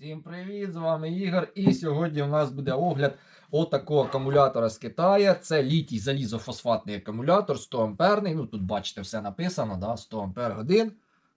Всім привіт! З вами Ігор. І сьогодні у нас буде огляд отакого акумулятора з Китаю. Це літій залізофосфатний акумулятор 100 амперний. Ну тут бачите, все написано, да? 100 ампер годин.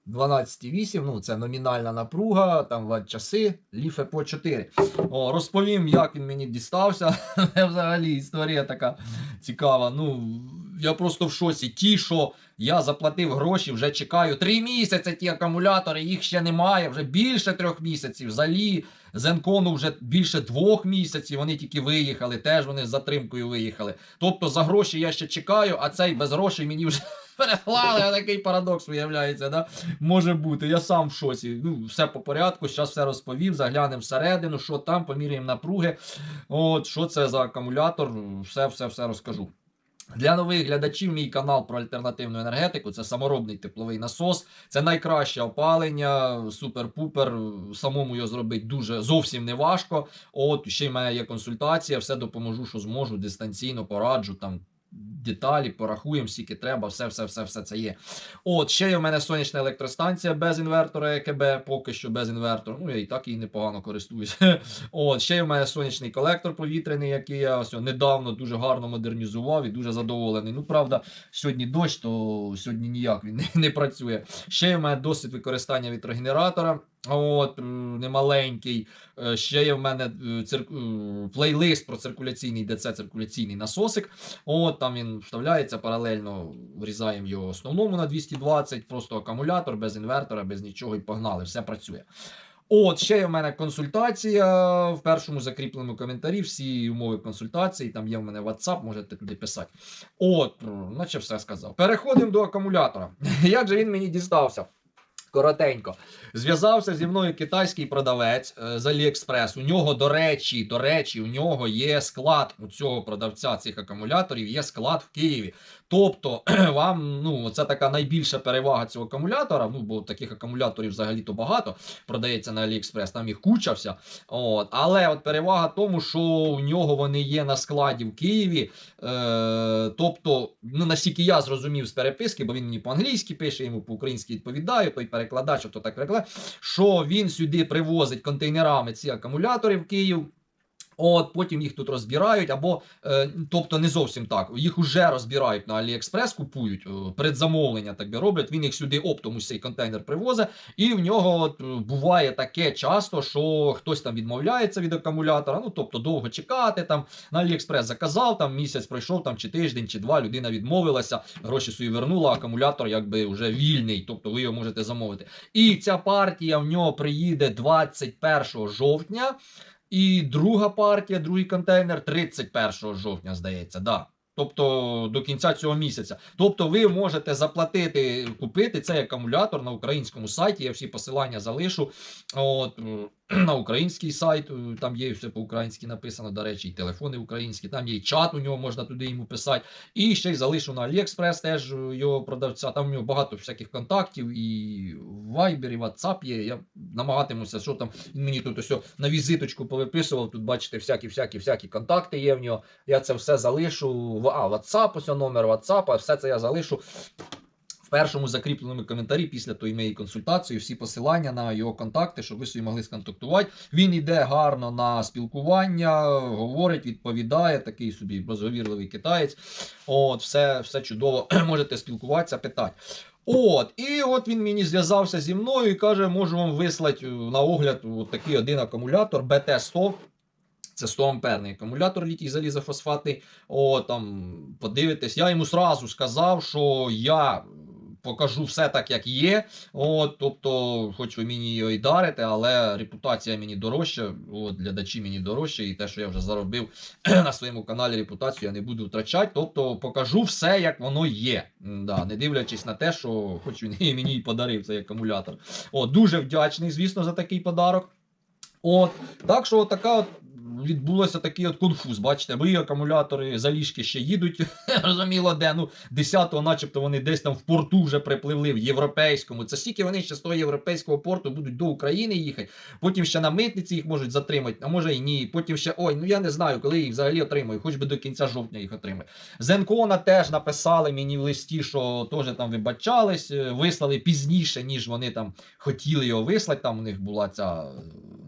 12,8, ну це номінальна напруга, там ватт часи, ліфе по 4. О, розповім, як він мені дістався. Взагалі історія така цікава. Ну, я просто в шоці. Ті, що я заплатив гроші, вже чекаю 3 місяці ті акумулятори, їх ще немає, вже більше трьох місяців. Залі Зенкону вже більше двох місяців. Вони тільки виїхали, теж вони з затримкою виїхали. Тобто за гроші я ще чекаю, а цей без грошей мені вже переклали. а Такий парадокс виявляється. Да? Може бути. Я сам в шоці. Ну, все по порядку. Зараз все розповів. Заглянемо всередину, що там, поміряємо напруги. От, що це за акумулятор, все, все, все розкажу. Для нових глядачів мій канал про альтернативну енергетику це саморобний тепловий насос. Це найкраще опалення, супер-пупер. Самому його зробити дуже зовсім не важко. От ще й мене є консультація, все допоможу, що зможу дистанційно пораджу там. Деталі, порахуємо, скільки треба, все, все, все, все це є. От, ще є в мене сонячна електростанція без інвертора ЕКБ, поки що без інвертора. Ну, я і так її непогано користуюся. От, ще є в мене сонячний колектор повітряний, який я ось недавно дуже гарно модернізував і дуже задоволений. Ну, правда, сьогодні дощ, то сьогодні ніяк він не, не працює. Ще є в мене досвід використання вітрогенератора. От, немаленький. Е, Ще є в мене е, цирк... е, плейлист про циркуляційний ДЦ, циркуляційний насосик. От там він вставляється паралельно, врізаємо його основному на 220, просто акумулятор без інвертора, без нічого і погнали, все працює. От, ще є в мене консультація в першому закріпленому коментарі. Всі умови консультації. Там є в мене WhatsApp, можете туди писати. От, наче все сказав. Переходимо до акумулятора. Як же він мені дістався? Коротенько. Зв'язався зі мною китайський продавець е, з Аліекспрес. У нього, до речі, до речі, у нього є склад у цього продавця цих акумуляторів, є склад в Києві. Тобто, вам ну, це така найбільша перевага цього акумулятора. Ну, бо таких акумуляторів взагалі-то багато продається на Аліекспрес, там їх куча вся. От. Але от перевага тому, що у нього вони є на складі в Києві. Е, тобто, ну, наскільки я зрозумів з переписки, бо він мені по-англійськи пише, йому по-українськи відповідаю, той перекладач, то так перекладає, що він сюди привозить контейнерами ці акумулятори в Київ. От потім їх тут розбирають, або е, тобто не зовсім так. Їх уже розбирають на Аліекспрес, купують е, предзамовлення, так би роблять. Він їх сюди оптом ось цей контейнер привозить, і в нього от, е, буває таке часто, що хтось там відмовляється від акумулятора. Ну тобто довго чекати там на Аліекспрес заказав, там місяць пройшов, там чи тиждень, чи два людина відмовилася, гроші свої вернула, акумулятор якби вже вільний, тобто ви його можете замовити. І ця партія в нього приїде 21 жовтня. І друга партія, другий контейнер 31 жовтня, здається, да. Тобто до кінця цього місяця. Тобто ви можете заплатити, купити цей акумулятор на українському сайті. Я всі посилання залишу. От, на український сайт, е, там є все по-українськи написано, до речі, і телефони українські, там є і чат, у нього можна туди йому писати. І ще й залишу на AliExpress теж е, його продавця. Там у нього багато всяких контактів, і Viber, і WhatsApp є. Я намагатимуся, що там мені тут ось на візиточку повиписував. Тут бачите, всякі, всякі, всякі контакти є в нього. Я це все залишу. А, WhatsApp, ось номер WhatsApp, все це я залишу. В першому закріпленому коментарі після тої моєї консультації всі посилання на його контакти, щоб ви собі могли сконтактувати. Він йде гарно на спілкування, говорить, відповідає, такий собі безговірливий китаєць. От, все, все чудово, можете спілкуватися, питати. От, і от він мені зв'язався зі мною і каже, можу вам вислати е, на огляд такий один акумулятор BT100. Це 100 амперний акумулятор літій залізофосфатний. О, там подивитесь. Я йому сразу сказав, що я покажу все так, як є. От, тобто, хоч ви мені його і дарите, але репутація мені дорожча, от, глядачі мені дорожче, і те, що я вже заробив на своєму каналі репутацію, я не буду втрачати. Тобто покажу все, як воно є. Да, не дивлячись на те, що хоч він і мені і подарив цей акумулятор. От, дуже вдячний, звісно, за такий подарок. От, так що така от відбулося такий от конфуз. Бачите, мої акумулятори заліжки ще їдуть, розуміло, де. Ну, 10-го, начебто, вони десь там в порту вже припливли в європейському. Це стільки вони ще з того європейського порту будуть до України їхати. Потім ще на митниці їх можуть затримати, а може і ні. Потім ще ой, ну я не знаю, коли їх взагалі отримаю, хоч би до кінця жовтня їх отримаю. Зенкона теж написали мені в листі, що теж там вибачались, е, вислали пізніше, ніж вони там хотіли його вислати. Там у них була ця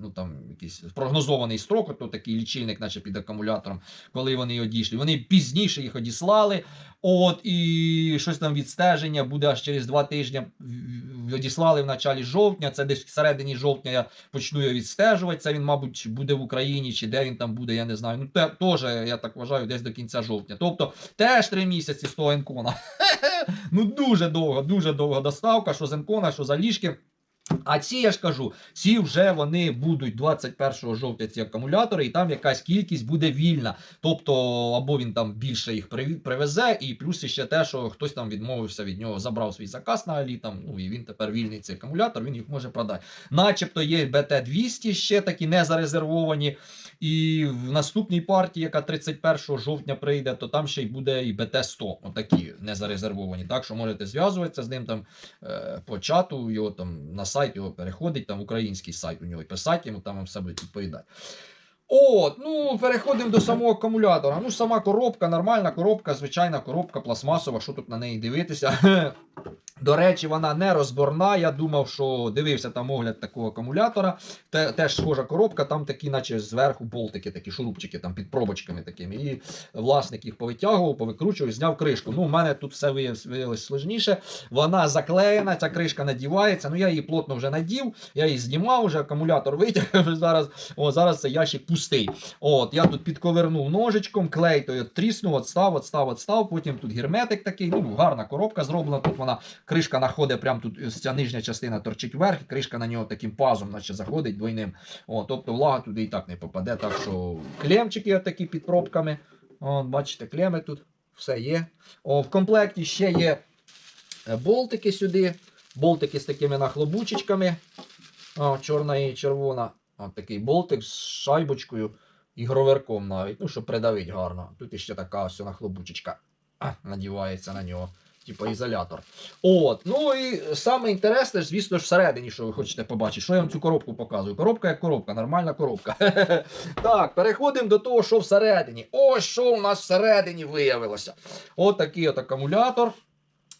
ну там якийсь прогнозований строк, то такий лічильник, наче під акумулятором, коли вони одійшли. Вони пізніше їх одіслали. От і щось там відстеження буде аж через два тижні. Одіслали в началі жовтня. Це десь в середині жовтня я почну його відстежувати. Це він, мабуть, буде в Україні, чи де він там буде, я не знаю. Ну, те, теж, я так вважаю, десь до кінця жовтня. Тобто теж три місяці з того енкона. ну дуже довго, дуже довга доставка, що з енкона, що за ліжки. А ці, я ж кажу, ці вже вони будуть 21 жовтня ці акумулятори, і там якась кількість буде вільна. Тобто, або він там більше їх привезе, і плюс ще те, що хтось там відмовився від нього, забрав свій заказ на Алі, там, ну і він тепер вільний цей акумулятор, він їх може продати. Начебто є БТ-200 ще такі не зарезервовані. І в наступній партії, яка 31 жовтня прийде, то там ще й буде і БТ-100, отакі не зарезервовані. Так що можете зв'язуватися з ним там е, по чату, його там на сайт його переходить, там український сайт у нього і писати йому, там вам все буде відповідати. От, ну переходимо до самого акумулятора. Ну, сама коробка, нормальна коробка, звичайна коробка пластмасова, що тут на неї дивитися. До речі, вона не розборна. Я думав, що дивився там огляд такого акумулятора. Теж схожа коробка, там такі, наче зверху болтики, такі шурупчики, там під пробочками такими. І власник їх повитягував, повикручував, зняв кришку. Ну, у мене тут все виявилось, сложніше. Вона заклеєна, ця кришка надівається. Ну, я її плотно вже надів, я її знімав, вже акумулятор витяг. Зараз, о, зараз цей ящик пустий. От, я тут підковернув ножичком, клей той тріснув, отстав, отстав, отстав. Потім тут герметик такий. Ну, гарна коробка зроблена. Тут вона кришка находить прямо тут, ця нижня частина торчить вверх, і кришка на нього таким пазом, наче заходить двойним. О, тобто влага туди і так не попаде. Так що клемчики такі під пробками. О, бачите, клеми тут все є. О, в комплекті ще є е, болтики сюди. Болтики з такими нахлобучечками. О, чорна і червона. О, такий болтик з шайбочкою і гроверком навіть. Ну, щоб придавить гарно. Тут іще така ось нахлобучечка надівається на нього. Типа ізолятор. От, ну і саме інтересне, звісно ж, всередині, що ви хочете побачити. Що я вам цю коробку показую? Коробка як коробка, нормальна коробка. так, переходимо до того, що всередині. Ось що у нас всередині виявилося. От такий от акумулятор.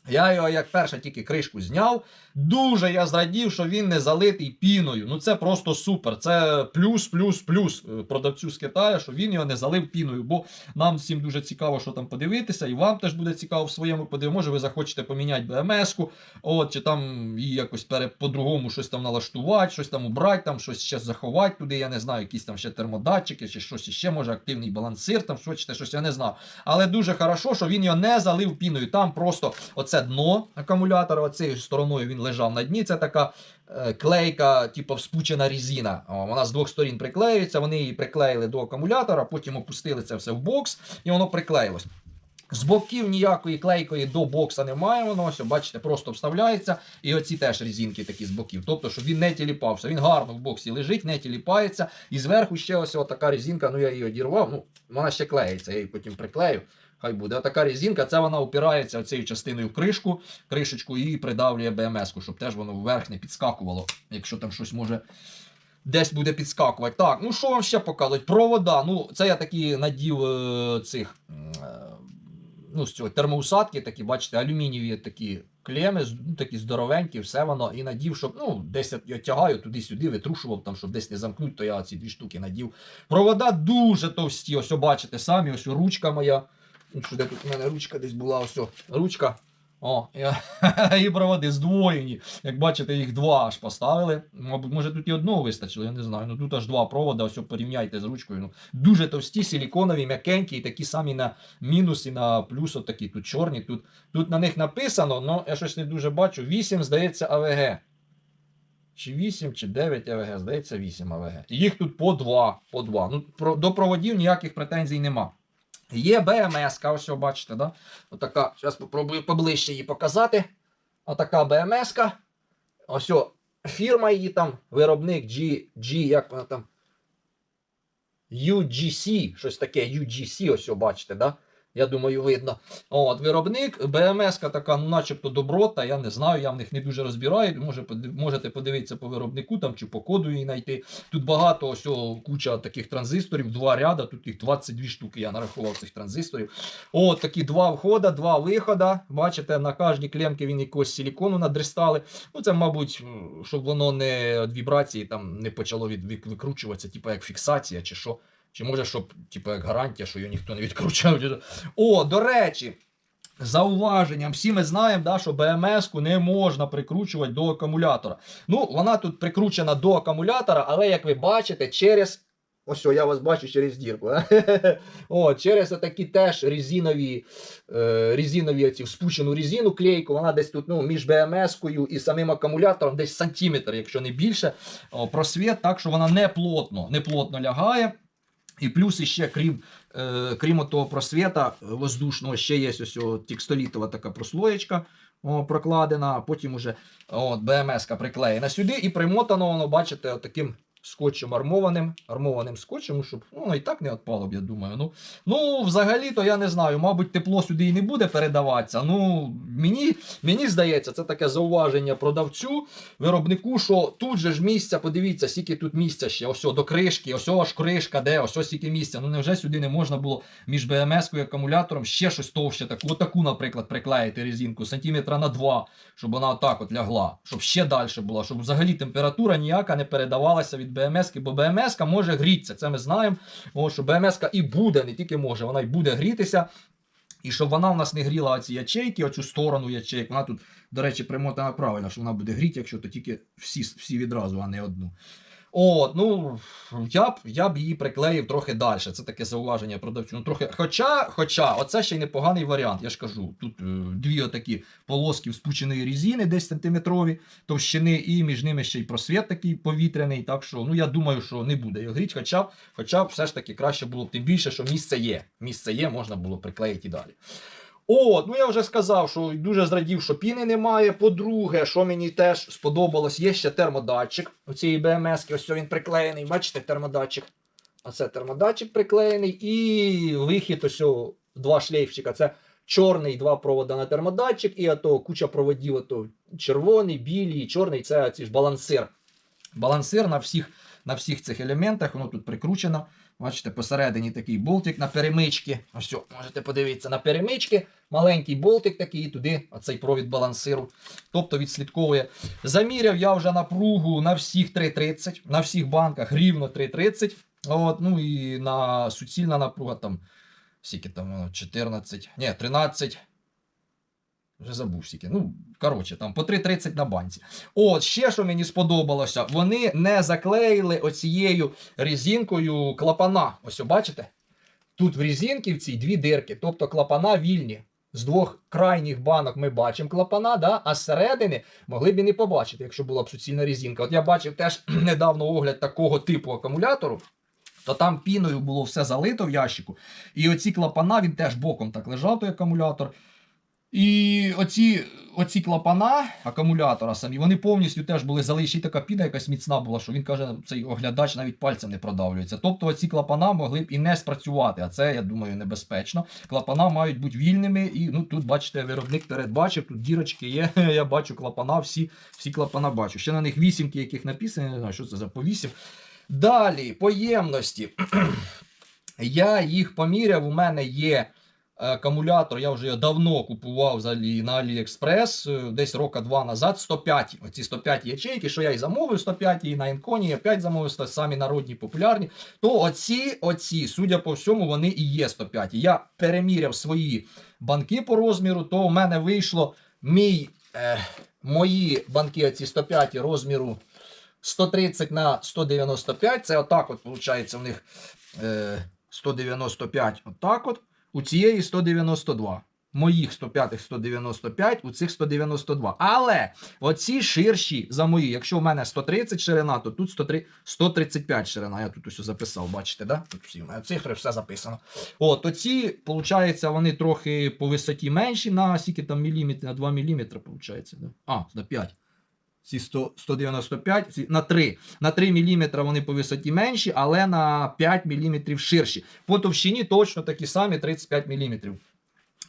Я його, як перше, тільки кришку зняв. Дуже я зрадів, що він не залитий піною. Ну це просто супер. Це плюс, плюс, плюс е, продавцю з Китаю, що він його не залив піною. Бо нам всім дуже цікаво, що там подивитися, і вам теж буде цікаво в своєму подивитися. Може, ви захочете поміняти БМС-ку, от, чи там її якось по-другому щось там налаштувати, щось там убрати, там щось ще заховати туди, я не знаю, якісь там ще термодатчики, чи щось ще, може, активний балансир, там хочете, щось я не знаю. Але дуже хорошо, що він його не залив піною. Там просто оце дно акумулятора, оцією стороною він лежав на дні. Це така е, клейка, типу вспучена резина. О, вона з двох сторін приклеюється. Вони її приклеїли до акумулятора, потім опустили це все в бокс, і воно приклеїлось. З боків ніякої клейкої до бокса немає, воно ось, бачите, просто вставляється. І оці теж резинки такі з боків. Тобто, щоб він не тіліпався. Він гарно в боксі лежить, не тіліпається. І зверху ще ось така резинка, ну я її одірвав. Ну, вона ще клеїться, я її потім приклею. Хай буде. Така резинка, це вона опирається цією частиною в кришку, кришечку і придавлює БМС-ку, щоб теж воно вверх не підскакувало, якщо там щось може. Десь буде підскакувати. Так, ну що вам ще показують? Провода. Ну, це я такі надів е, цих е, ну, з цього термоусадки, такі, бачите, алюмінієві такі клеми, ну, такі здоровенькі, все воно. І надів, щоб ну, десь я- тягаю туди-сюди, витрушував, там, щоб десь не замкнути, то я ці дві штуки надів. Провода дуже товсті. Ось бачите самі, ось ручка моя. Що де тут у мене ручка десь була, ось ручка. О, я, і проводи здвоєні. Як бачите, їх два аж поставили. Мабуть, може тут і одного вистачило, я не знаю. Ну тут аж два провода, ось порівняйте з ручкою. Ну, дуже товсті, силіконові, м'якенькі, і такі самі на мінус і на плюс, от такі. Тут чорні. Тут, тут на них написано, але я щось не дуже бачу. 8, здається, АВГ. Чи 8, чи 9 АВГ, здається, 8 АВГ. Їх тут по 2. По 2. Ну, про, до проводів ніяких претензій нема. Є БМС, ось його бачите, да? Отака, зараз спробую поближче її показати. Отака БМС. Ось о, фірма її там, виробник G, G, як вона там. UGC, щось таке, UGC, ось о, бачите, да? Я думаю, видно. От, виробник, БМС така, ну, начебто доброта, я не знаю, я в них не дуже розбираю. Може, можете подивитися по виробнику там, чи по коду її знайти. Тут багато ось о, куча таких транзисторів, два ряда, тут їх 22 штуки, я нарахував цих транзисторів. От такі два входа, два вихода. Бачите, на кожній клемці він якогось силікону надрестали. Ну, це, мабуть, щоб воно не від вібрації там не почало від- викручуватися, типу як фіксація чи що. Чи може, щоб, типу, як гарантія, що його ніхто не відкручав. О, до речі, зауваженням, всі ми знаємо, да, що БМС-ку не можна прикручувати до акумулятора. Ну, вона тут прикручена до акумулятора, але як ви бачите, через. Ось, я вас бачу через дірку. О, через такі теж резинові, е, резинові оці, спущену резину клейку, вона десь тут ну, між БМС-кою і самим акумулятором десь сантиметр, якщо не більше, о, просвіт, так що вона не плотно, не плотно лягає. І плюс іще, крім, е, крім того просвіта воздушного, ще є ось текстолітова така прослоєчка о, прокладена, а потім уже от, БМС-ка приклеєна сюди і примотано воно, бачите, таким скотчем армованим, армованим скотчем, щоб ну, і так не відпало б, я думаю. Ну, ну взагалі-то я не знаю, мабуть, тепло сюди і не буде передаватися. Ну, мені, мені здається, це таке зауваження продавцю, виробнику, що тут же ж місця, подивіться, скільки тут місця ще, ось до кришки, ось аж кришка, де, ось ось скільки місця. Ну невже сюди не можна було між БМС-кою і акумулятором ще щось товще, таку, отаку, наприклад, приклеїти резинку сантиметра на 2, щоб вона отак от лягла, щоб ще далі була, щоб взагалі температура ніяка не передавалася від БМС-ки, бо БМС-ка може грітися, це ми знаємо, що БМС-ка і буде, не тільки може, вона й буде грітися. І щоб вона в нас не гріла оці ячейки, оцю сторону ячейк, вона тут, до речі, примотана правильно, що вона буде гріти, якщо то тільки всі, всі відразу, а не одну. От, ну я б, я б її приклеїв трохи далі. Це таке зауваження продавцю. Ну, трохи, хоча, хоча, оце ще й непоганий варіант. Я ж кажу, тут е, дві отакі полоски спученої різини, десь сантиметрові товщини, і між ними ще й просвіт такий повітряний. Так що, ну я думаю, що не буде його гріти, хоча, б- хоча б все ж таки краще було б тим більше, що місце є. Місце є, можна було приклеїти і далі. От, ну я вже сказав, що дуже зрадів, що піни немає. По-друге, що мені теж сподобалось, є ще термодатчик у цієї БМС. Ось він приклеєний. Бачите, термодатчик. Оце термодатчик приклеєний. І вихід ось о, два шлейфчика. Це чорний два провода на термодатчик, і ото куча проводів, ото червоний, білий, чорний це ці ж балансир. Балансир на всіх, на всіх цих елементах, воно тут прикручено. Бачите, посередині такий болтик на перемички. Ось, о, можете подивитися на перемички. Маленький болтик такий, і туди оцей провід балансиру. Тобто відслідковує. Заміряв я вже напругу на всіх 3,30, на всіх банках рівно 3,30. От, ну і на суцільна напруга там, скільки там, 14, ні, 13. Вже забув скільки. Ну, коротше, там по 3,30 на банці. От, ще що мені сподобалося, вони не заклеїли оцією резинкою клапана. Ось, бачите? Тут в резинці в цій дві дирки, тобто клапана вільні. З двох крайніх банок ми бачимо клапана, да? а зсередини могли б і не побачити, якщо була б суцільна резинка. От я бачив теж недавно огляд такого типу акумулятору. То там піною було все залито в ящику. І оці клапана, він теж боком так лежав, той акумулятор. І оці, оці клапана акумулятора самі, вони повністю теж були залишені. Така піна якась міцна була, що він каже, цей оглядач навіть пальцем не продавлюється. Тобто оці клапана могли б і не спрацювати, а це, я думаю, небезпечно. Клапана мають бути вільними, і ну тут, бачите, виробник передбачив, тут дірочки є. Я бачу клапана, всі, всі клапана бачу. Ще на них вісімки, яких написано, не знаю, що це за по вісім. Далі, поємності. Я їх поміряв, у мене є акумулятор, я вже давно купував взагалі на AliExpress, е, десь рока два назад, 105. Оці 105 ячейки, що я і замовив 105, і на Інконі я 5 замовив, самі народні популярні. То оці, оці, судя по всьому, вони і є 105. Я переміряв свої банки по розміру, то у мене вийшло мій, е, мої банки, оці 105 розміру 130 на 195. Це отак от, виходить, в них е, 195, отак от. У цієї 192. Моїх 105 195, у цих 192. Але оці ширші за мої. Якщо в мене 130 ширина, то тут 103, 135 ширина. Я тут ось записав, бачите, да? Тут всі цифри, все записано. От, оці, виходить, вони трохи по висоті менші на скільки там міліметр, на 2 мм, виходить. Да? А, на 5. Ці 100, 195, ці на 3. На 3 мм вони по висоті менші, але на 5 мм ширші. По товщині точно такі самі 35 мм.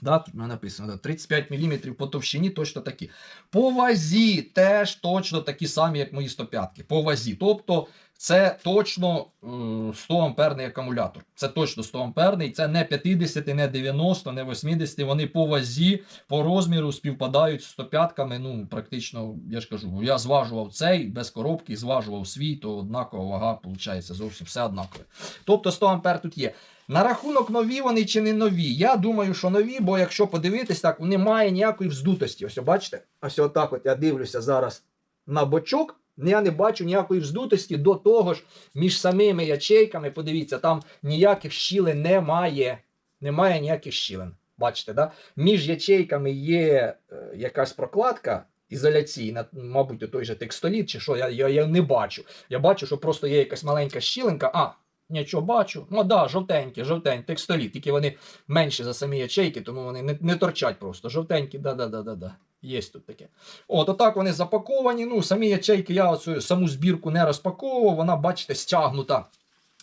Да, тут написано да, 35 мм по товщині точно такі. По вазі теж точно такі самі, як мої 105 По вазі. Тобто це точно е, 100 амперний акумулятор. Це точно 100 амперний. Це не 50, не 90, не 80. Вони по вазі, по розміру співпадають з 105-ками. Ну, практично, я ж кажу, я зважував цей без коробки, зважував свій, то однакова вага, виходить, зовсім все однакове. Тобто 100 ампер тут є. На рахунок нові вони чи не нові. Я думаю, що нові, бо якщо подивитись, так немає ніякої вздутості. Ось бачите? Ось отак от я дивлюся зараз на бочок. Я не бачу ніякої вздутості до того ж, між самими ячейками, подивіться, там ніяких щілин немає. Немає ніяких щілин. Бачите, да? між ячейками є е, якась прокладка ізоляційна, мабуть, той же текстоліт, чи що, я, я, я не бачу. Я бачу, що просто є якась маленька щілинка. А, нічого бачу. Ну да, жовтенькі, жовтенькі, текстолі, тільки вони менші за самі ячейки, тому вони не, не торчать просто. Жовтенькі, да-да-да-да-да. Є тут таке. От, отак вони запаковані. Ну, самі ячейки я оцю саму збірку не розпаковував. Вона, бачите, стягнута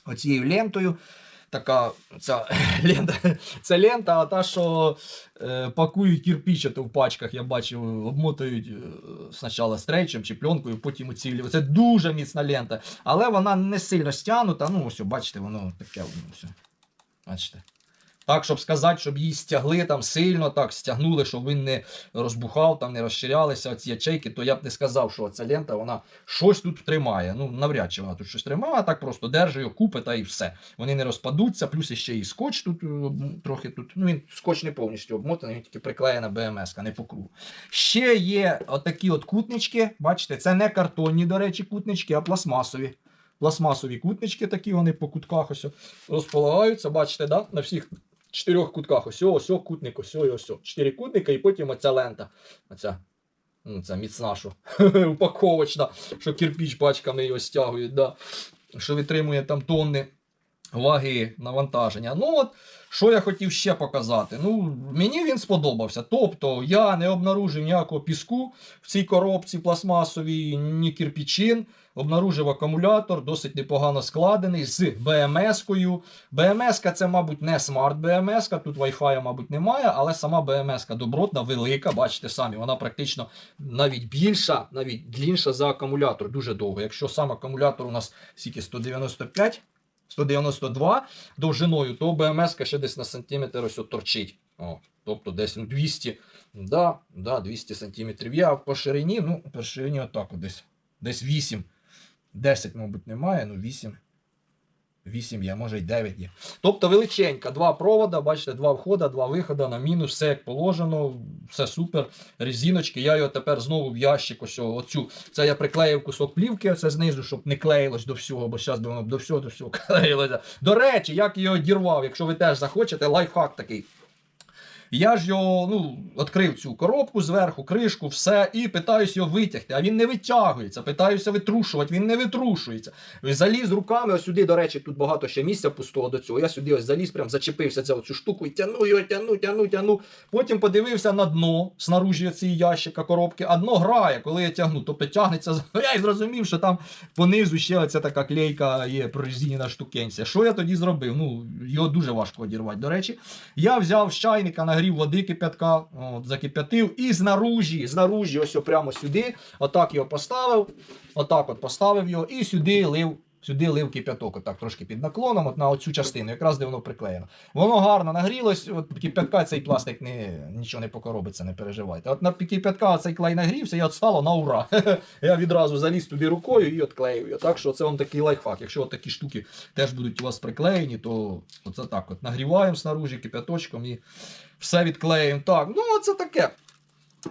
оцією лентою. Така ця лента, це лента, а та, що е, пакують кірпіч ото в пачках, я бачив, обмотують е, спочатку стрейчем чи пленкою, потім оцілюють. Це дуже міцна лента, але вона не сильно стягнута. Ну, ось, бачите, воно таке. Воно, все. Бачите. Так, щоб сказати, щоб її стягли там сильно, так стягнули, щоб він не розбухав, там не розширялися ці ячейки, то я б не сказав, що ця лента вона щось тут тримає. Ну, навряд чи вона тут щось тримає, а так просто держи купи та і все. Вони не розпадуться, плюс ще і скотч тут е, трохи тут. Ну, він скотч не повністю обмотаний, він тільки приклеєна БМС, не по кругу. Ще є отакі от кутнички. Бачите, це не картонні, до речі, кутнички, а пластмасові. Пластмасові кутнички такі, вони по кутках ось розполагаються, бачите, да? на всіх чотирьох кутках. Ось, ось, кутник, ось, ось. Чотири кутника, і потім оця лента. Оця, ну, це міцна, що упаковочна, що кирпіч пачками його стягують, да? що витримує там тонни ваги навантаження. Ну от, що я хотів ще показати? Ну, мені він сподобався. Тобто я не обнаружив ніякого піску в цій коробці пластмасовій, ні кирпічин. Обнаружив акумулятор, досить непогано складений з БМС-кою. БМС-ка це, мабуть, не смарт БМС-ка, тут Wi-Fi, мабуть, немає, але сама БМС-ка добротна, велика, бачите самі, вона практично навіть більша, навіть длінша за акумулятор, дуже довго. Якщо сам акумулятор у нас скільки 195. 192 довжиною, то БМС ще десь на сантиметр ось торчить. О, тобто десь ну, 200, да, да, 200 сантиметрів. Я по ширині, ну, по ширині отак десь. Десь 8. 10, мабуть, немає, ну 8. 8 є, може й 9 є. Тобто величенька, два провода, бачите, два входа, два виходи на мінус, все як положено, все супер. Резиночки. Я його тепер знову в ящик. Ось оцю. Це я приклеїв кусок плівки, це знизу, щоб не клеїлось до всього, бо зараз воно до всього, до всього клеїлося. До речі, як його дірвав, якщо ви теж захочете, лайфхак такий. Я ж його ну, відкрив цю коробку зверху, кришку, все, і питаюся його витягти. А він не витягується. Питаюся витрушувати, він не витрушується. Заліз руками, ось сюди, до речі, тут багато ще місця пустого до цього. Я сюди ось заліз, прям зачепився за цю штуку і тяну його, тяну, тяну, тяну. Потім подивився на дно снаружі цієї ящика коробки, а дно грає, коли я тягну. Тобто тягнеться. Я й зрозумів, що там понизу ще оця така клейка є прорезинена штукенця. Що я тоді зробив? Ну, його дуже важко одірвати. До речі, я взяв з чайника, нагрів води кип'ятка, от, закип'ятив і знаружі, знаружі, ось прямо сюди, отак його поставив, отак от поставив його і сюди лив. Сюди лив кип'яток, отак трошки під наклоном, от на оцю частину, якраз де воно приклеєно. Воно гарно нагрілось, от кип'ятка цей пластик не, нічого не покоробиться, не переживайте. От на кип'ятка цей клей нагрівся, і от на ура. Я відразу заліз туди рукою і отклеїв. Так що це вам такий лайфхак. Якщо от такі штуки теж будуть у вас приклеєні, то оце так от нагріваємо снаружи кип'яточком і все відклеїмо. Так, ну це таке.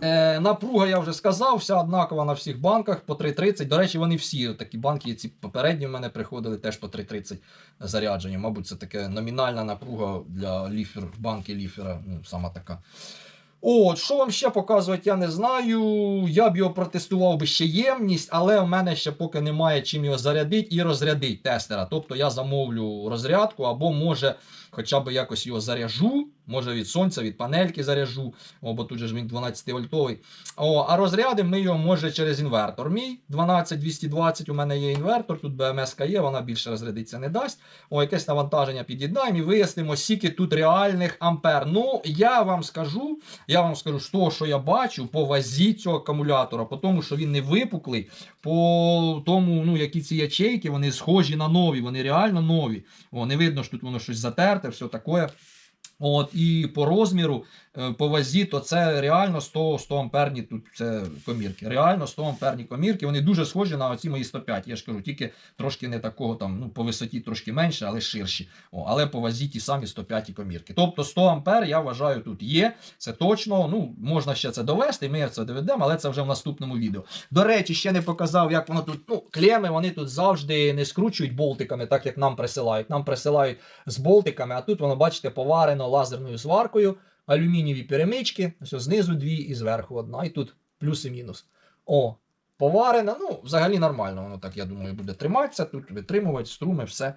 Е, напруга, я вже сказав, вся однакова на всіх банках по 3,30. До речі, вони всі такі банки, ці попередні в мене приходили теж по 3,30 заряджені. Мабуть, це таке номінальна напруга для ліфер, банки ліфера. Ну, сама така. От, що вам ще показувати, я не знаю. Я б його протестував би ще ємність, але в мене ще поки немає чим його зарядити і розрядити тестера. Тобто я замовлю розрядку, або може хоча б якось його заряжу Може від сонця, від панельки заряжу, о, бо тут же ж він 12 вольтовий. О, а розрядимо ми його може через інвертор. Мій 12220, у мене є інвертор, тут БМС є, вона більше розрядитися не дасть. О, якесь навантаження під'єднаємо і вияснимо, скільки тут реальних ампер. Ну, я вам скажу, я вам скажу, з того, що я бачу по вазі цього акумулятора, по тому, що він не випуклий, по тому, ну, які ці ячейки, вони схожі на нові, вони реально нові. О, не видно, що тут воно щось затерте, все таке. От, і по розміру, е, по вазі, то це реально 100, 100 амперні тут це комірки. Реально 100 амперні комірки. Вони дуже схожі на оці мої 105. Я ж кажу, тільки трошки не такого там, ну, по висоті трошки менше, але ширші. О, але по вазі ті самі 105 комірки. Тобто 100 ампер, я вважаю, тут є. Це точно. Ну, можна ще це довести, ми це доведемо, але це вже в наступному відео. До речі, ще не показав, як воно тут. Ну, клеми вони тут завжди не скручують болтиками, так як нам присилають. Нам присилають з болтиками, а тут воно, бачите, поварено лазерною сваркою, алюмінієві перемички, ось знизу дві і зверху одна, і тут плюс і мінус. О, поварена. Ну, взагалі нормально, воно так, я думаю, буде триматися, тут витримувати, струми, все.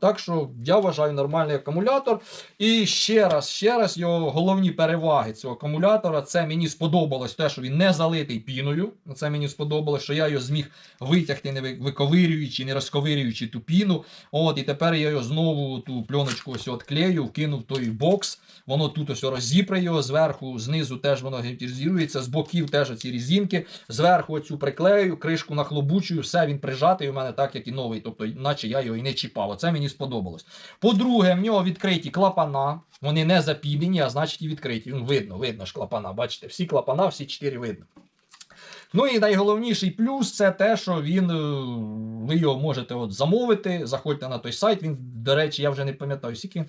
Так що я вважаю нормальний акумулятор. І ще раз, ще раз, його головні переваги цього акумулятора. Це мені сподобалось те, що він не залитий піною. Це мені сподобалось, що я його зміг витягти, не виковирюючи, не розковирюючи ту піну. От, і тепер я його знову ту пленочку ось отклею, вкинув в той бокс. Воно тут ось розіпре його, зверху, знизу теж воно герметизується, з боків теж ці різинки. Зверху оцю приклею, кришку нахлобучую, все він прижатий у мене так, як і новий. Тобто, наче я його і не чіпав. Оце мені сподобалось. По-друге, в нього відкриті клапана. Вони не запінені, а значить і відкриті. Ну, видно, видно ж клапана. Бачите, всі клапана, всі чотири видно. Ну і найголовніший плюс це те, що він, е, ви його можете от замовити, заходьте на той сайт. Він, до речі, я вже не пам'ятаю, скільки він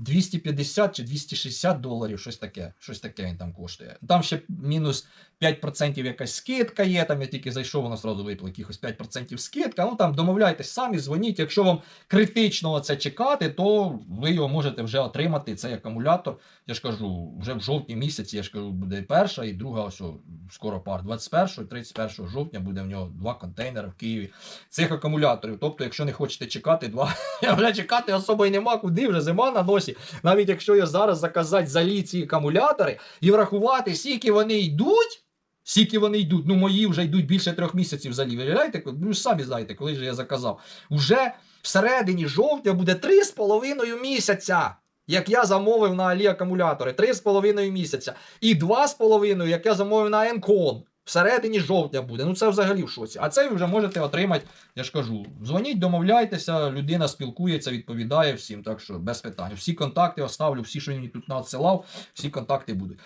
250 чи 260 доларів, щось таке. Щось таке він там коштує. Там ще мінус 5% якась скидка є. Там я тільки зайшов, воно одразу випло якихось 5% скидка. Ну там домовляйтесь самі, дзвоніть. Якщо вам критично це чекати, то ви його можете вже отримати. Цей акумулятор. Я ж кажу, вже в жовтні місяці, я ж кажу, буде перша і друга, ось скоро пар. 21 і 31 жовтня буде в нього два контейнери в Києві цих акумуляторів. Тобто, якщо не хочете чекати, два чекати особо й нема куди, вже зима на носі. Навіть якщо я зараз заказати залі ці акумулятори і врахувати, скільки вони йдуть. Скільки вони йдуть, ну мої вже йдуть більше трьох місяців залі. Виявляєте? Ну самі знаєте, коли ж я заказав. Уже всередині жовтня буде 3,5 місяця. Як я замовив на Алі акумулятори, 3,5 місяця. І 2,5, як я замовив на Енкон. Всередині жовтня буде. Ну це взагалі в шоці. А це ви вже можете отримати, я ж кажу. Дзвоніть, домовляйтеся, людина спілкується, відповідає всім. Так що без питань. Всі контакти оставлю, всі, що мені тут надсилав, всі контакти будуть.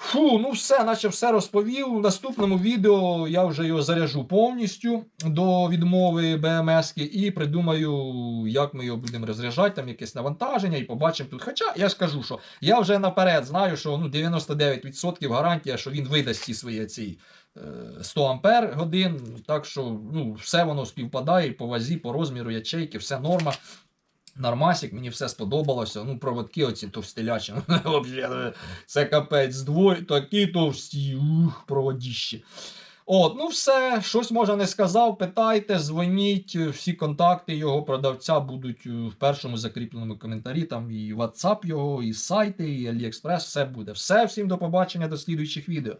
Фу, ну все, наче все розповів. У наступному відео я вже його заряжу повністю до відмови БМС і придумаю, як ми його будемо розряджати, там якесь навантаження, і побачимо тут. Хоча я ж кажу, що я вже наперед знаю, що ну, 99% гарантія, що він видасть ці свої ці. е, 100 ампер годин, так що ну, все воно співпадає по вазі, по розміру ячейки, все норма. Нормасик, мені все сподобалося. Ну, проводки оці товстелячі. Це капець двоє, такі товсті, ух, проводіщі. От, ну все, щось може не сказав. Питайте, дзвоніть. Всі контакти його продавця будуть е, в першому закріпленому коментарі. Там і WhatsApp його, і сайти, і AliExpress, все буде. Все, всім до побачення, до слідуючих відео.